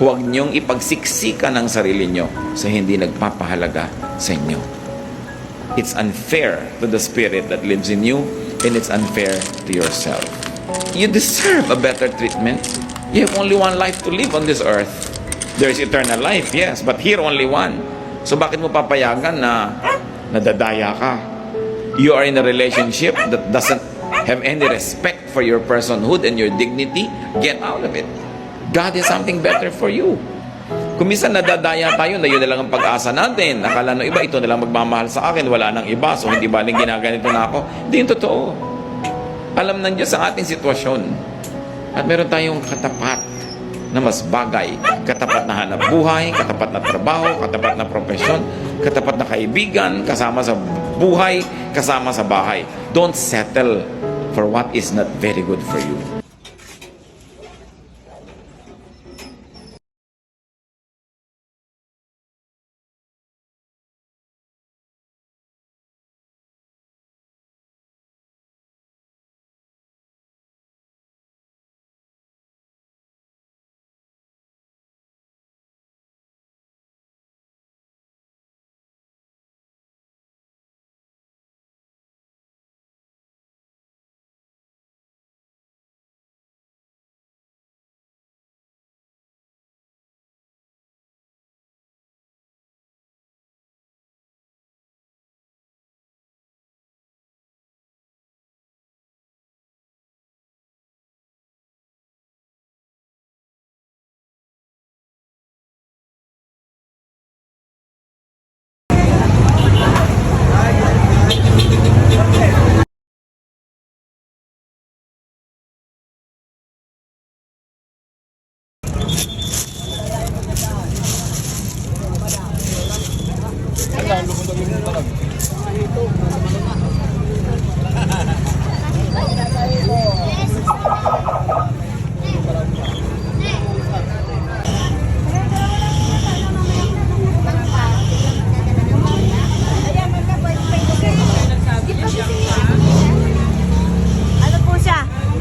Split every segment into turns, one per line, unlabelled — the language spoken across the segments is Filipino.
Huwag niyong ipagsiksikan ang sarili niyo sa hindi nagpapahalaga sa inyo. It's unfair to the spirit that lives in you and it's unfair to yourself. You deserve a better treatment. You have only one life to live on this earth. There is eternal life, yes, but here only one. So bakit mo papayagan na nadadaya ka? You are in a relationship that doesn't have any respect for your personhood and your dignity. Get out of it. God has something better for you. Kung minsan nadadaya tayo na yun na lang ang pag-asa natin. Akala ng iba, ito na lang magmamahal sa akin. Wala nang iba. So, hindi ba ginaganito na ako? Hindi yung totoo. Alam ng Diyos ang ating sitwasyon. At meron tayong katapat na mas bagay. Katapat na hanap buhay, katapat na trabaho, katapat na profesyon, katapat na kaibigan, kasama sa buhay, kasama sa bahay. Don't settle for what is not very good for you.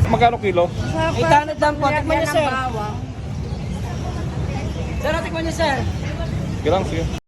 Magkano kilo?
800 lang po. Tikman niyo, sir.
Kailang sige.